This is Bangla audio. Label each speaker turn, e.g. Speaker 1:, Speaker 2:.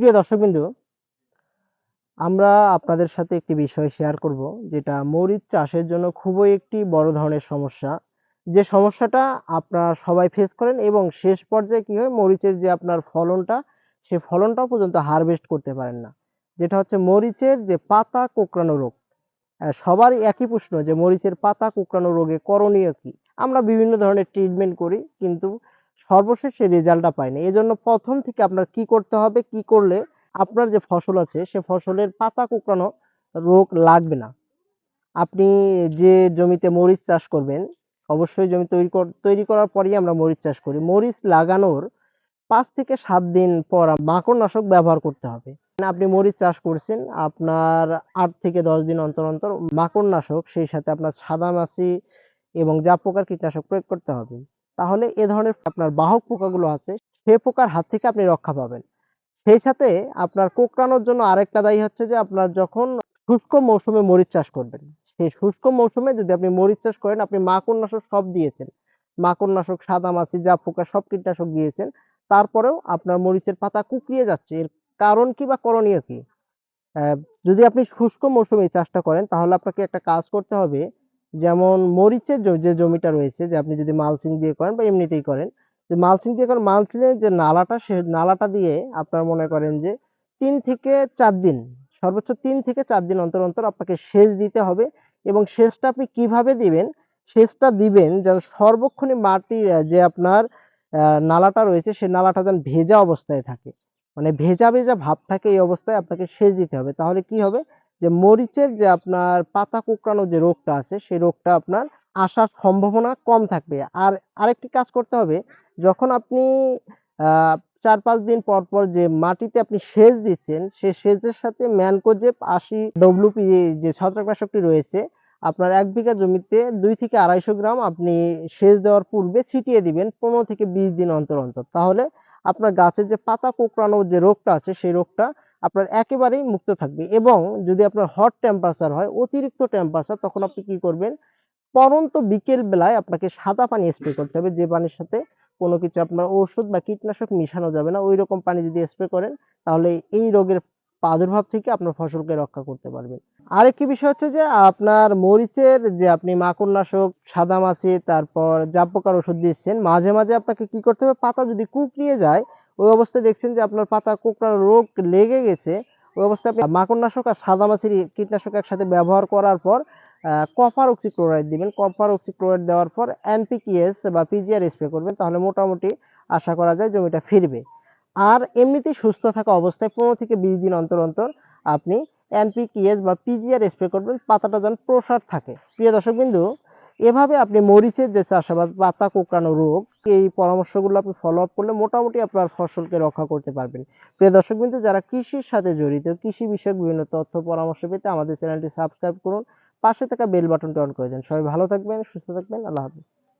Speaker 1: প্রিয় দর্শকবিন্দু, আমরা আপনাদের সাথে একটি বিষয় শেয়ার করব, যেটা মরিচ চাষের জন্য খুবই একটি বড় ধরনের সমস্যা। যে সমস্যাটা আপনারা সবাই ফেস করেন এবং শেষ পর্যায়ে কি হয়, মরিচের যে আপনার ফলনটা, সে ফলনটাও পর্যন্ত হারভেস্ট করতে পারেন না। যেটা হচ্ছে মরিচের যে পাতা কোঁকড়ানো রোগ। সবারই একই প্রশ্ন যে মরিচের পাতা কোঁকড়ানো রোগে করণীয় কি? আমরা বিভিন্ন ধরনের ট্রিটমেন্ট করি, কিন্তু সর্বশেষ সেই রেজাল্টটা পাই না এজন্য প্রথম থেকে আপনার কি করতে হবে, কি করলে আপনার যে ফসল আছে, সে ফসলের পাতা কুকড়ানো রোগ লাগবে না। আপনি যে জমিতে মরিচ চাষ করবেন, অবশ্যই জমি তৈরি তৈরি করার পরেই আমরা মরিচ চাষ করি। মরিচ লাগানোর পাঁচ থেকে সাত দিন পর মাকড়নাশক ব্যবহার করতে হবে। আপনি মরিচ চাষ করছেন, আপনার আট থেকে দশ দিন অন্তর অন্তর মাকড়নাশক, সেই সাথে আপনার সাদা মাছি এবং যা পোকার কীটনাশক প্রয়োগ করতে হবে। তাহলে এ ধরনের আপনার বাহক পোকাগুলো আছে, সে পোকার হাত থেকে আপনি রক্ষা পাবেন। সেই সাথে আপনার কোঁকড়ানোর জন্য আরেকটা দায়ী হচ্ছে যে আপনার যখন শুষ্ক মৌসুমে মরিচ চাষ করবেন, সেই শুষ্ক মৌসুমে যদি আপনি মরিচ চাষ করেন, আপনি মাকড়নাশক সব দিয়েছেন। মাকড়নাশক সাদা মাছি যা পোকা সব কীটনাশক দিয়েছেন, তারপরেও আপনার মরিচের পাতা কুকড়িয়ে যাচ্ছে। এর কারণ কি বা করণীয় কি? যদি আপনি শুষ্ক মৌসুমে চাষটা করেন, তাহলে আপনাকে একটা কাজ করতে হবে যেমন মরিচের যে জমিটা রয়েছে যে আপনি যদি মালচিং দিয়ে করেন বা এমনিতেই করেন যে মালচিং দিয়ে করেন মালচিংয়ের যে নালাটা সে নালাটা দিয়ে আপনার মনে করেন যে তিন থেকে চার দিন সর্বোচ্চ তিন থেকে চার দিন অন্তর অন্তর আপনাকে সেচ দিতে হবে এবং সেচটা আপনি কীভাবে দিবেন? সেচটা দিবেন যেন সর্বক্ষণে আহ, যে আপনার নালাটা রয়েছে সে নালাটা যেন ভেজা অবস্থায় থাকে। মানে ভেজা ভেজা ভাব থাকে এই অবস্থায় আপনাকে সেচ দিতে হবে। তাহলে কি হবে? যে মরিচের যে আপনার পাতা কুঁকড়ানো যে রোগটা আছে, সেই রোগটা আপনার আসার সম্ভাবনা কম থাকবে। আর আরেকটি কাজ করতে হবে, যখন আপনি চার পাঁচ দিন পর পর যে মাটিতে আপনি সেচ দিচ্ছেন সেই সেচের সাথে ম্যানকোজেব আশি ডব্লিউপি যে ছত্রাকনাশকটি রয়েছে, আপনার এক বিঘা জমিতে দুই থেকে আড়াইশো গ্রাম আপনি সেচ দেওয়ার পূর্বে ছিটিয়ে দিবেন পনেরো থেকে বিশ দিন অন্তর অন্তর। তাহলে আপনার গাছের যে পাতা কোঁকড়ানোর যে রোগটা আছে, সেই রোগটা আপনার একেবারেই মুক্ত থাকবে। এবং যদি আপনার হট টেম্পারেচার হয়, অতিরিক্ত টেম্পারেচার তখন আপনি কি করবেন? পরন্ত বিকেল বেলায় আপনাকে সাদা পানি স্প্রে করতে হবে। যে পানির সাথে কোনো কিছু আপনার ঔষধ বা কীটনাশক মিশানো যাবে না ওই রকম পানি যদি স্প্রে করেন, তাহলে এই রোগের প্রাদুর্ভাব থেকে আপনার ফসলকে রক্ষা করতে পারবেন। আরেকটি বিষয় হচ্ছে যে, আপনার মরিচের যে আপনি মাকড়নাশক, সাদা মাছি, তারপর জাব পোকার ওষুধ দিচ্ছেন, মাঝে মাঝে আপনাকে কি করতে হবে? পাতা যদি কুকড়িয়ে যায় ওই অবস্থায় দেখছেন যে আপনার পাতা কুকড়ার রোগ লেগে গেছে। ওই অবস্থায় আপনি মাকড়নাশক আর সাদা মাছির কীটনাশক একসাথে ব্যবহার করার পর কপার অক্সিক্লোরাইড দিবেন। কপার অক্সিক্লোরাইড দেওয়ার পর এনপিকেএস বা পিজিআর স্প্রে করবেন, তাহলে মোটামুটি আশা করা যায় জমিটা ফিরবে। আর এমনিতেই সুস্থ থাকা অবস্থায় পনেরো থেকে বিশ দিন অন্তর অন্তর আপনি এনপিকেএস বা পিজিআর স্প্রে করবেন, পাতাটা যেন প্রসার থাকে। প্রিয় দর্শক বিন্দু এভাবে আপনি মরিচের যে চাষাবাদ, পাতা কোঁকড়ানো রোগ, এই পরামর্শগুলো আপনি ফলো আপ করলে মোটামুটি আপনার ফসলকে রক্ষা করতে পারবেন। প্রিয় দর্শক বিন্দু, যারা কৃষির সাথে জড়িত, কৃষি বিষয়ক বিভিন্ন তথ্য পরামর্শ পেতে আমাদের চ্যানেলটি সাবস্ক্রাইব করুন। পাশে থাকা বেল বাটনটি অন করে দেন। সবাই ভালো থাকবেন, সুস্থ থাকবেন। আল্লাহ হাফিজ।